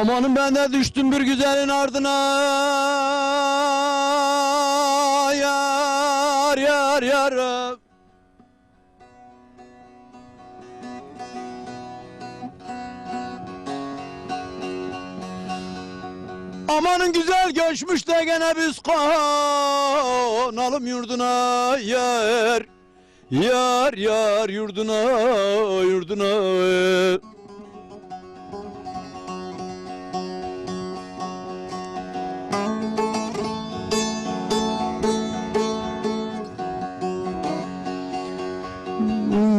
Amanın ben de düştüm bir güzelin ardına. Yar yar yar. Amanın güzel göçmüş de gene biz konalım yurduna yar. Yar yar yurduna yurduna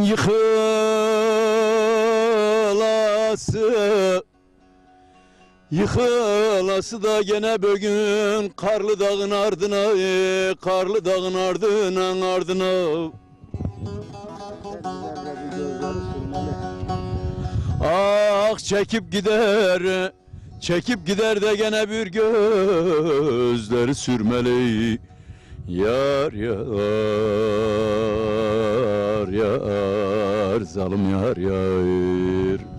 Yıkılası. Yıkılası da gene bugün Karlı dağın ardına e, Karlı dağın ardına ardına. Ah çekip gider Çekip gider de gene bir gözleri sürmeli. Yar yar yar Zalim yar yar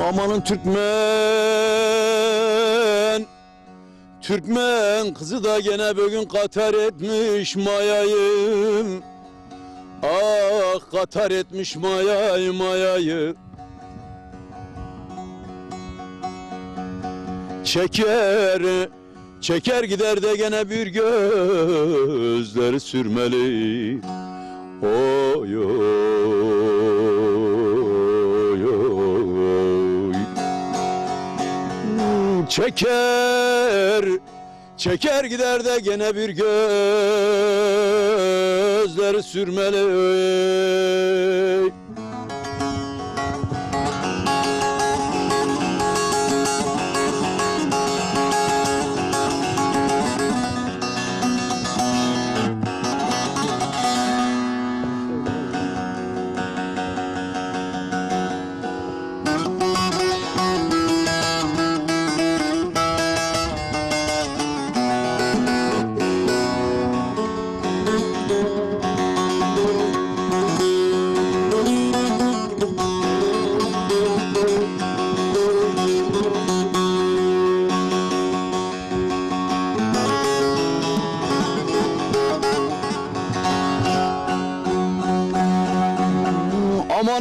Amanın Türkmen. Türkmen kızı da gene bugün katar etmiş mayayı. Ah katar etmiş mayayı mayayı. Çeker Çeker gider de gene bir gözleri sürmeli. Oy oy Çeker Çeker gider de gene bir gözleri sürmeli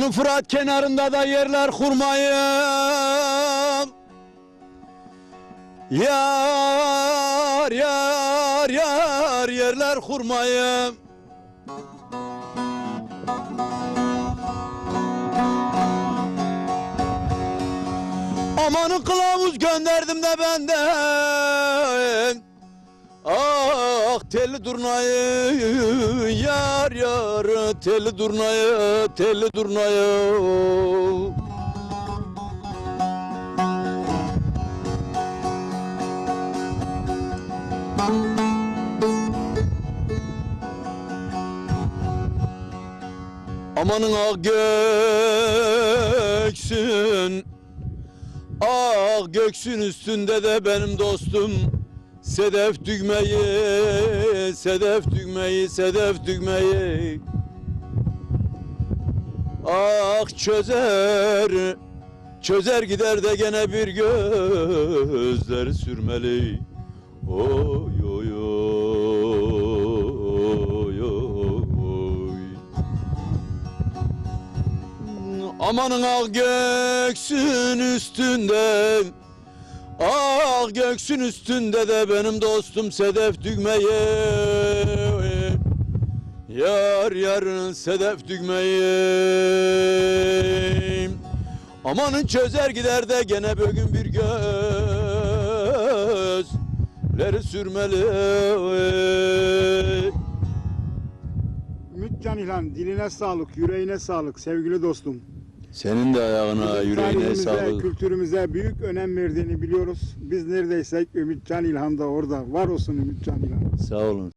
Amanın Fırat kenarında da yerler kurmayın. Yar yar yar yerler kurmayın. Amanın kılavuz gönderdim de benden telli durnayı yar yar telli durnayı telli durnayı. Amanın ak göksün Ah göksün üstünde de benim dostum Sedef düğmeyi, sedef düğmeyi, sedef düğmeyi Ah çözer, çözer gider de gene bir gözleri sürmeli. Oy oy oy oy. Amanın ak göksün üstünde Ah göksün üstünde de benim dostum Sedef Düğme'ye Yar yarın sedef düğmeyi Amanın çözer gider de gene bugün bir gözleri sürmeli. Ümit Can İlhan diline sağlık, yüreğine sağlık sevgili dostum. Senin de ayağına Bizim yüreğine tarihimize, sağlık. kültürümüze büyük önem verdiğini biliyoruz. Biz neredeysek Ümit Can İlhan da orada. Var olsun Ümit Can İlhan. Sağ olun.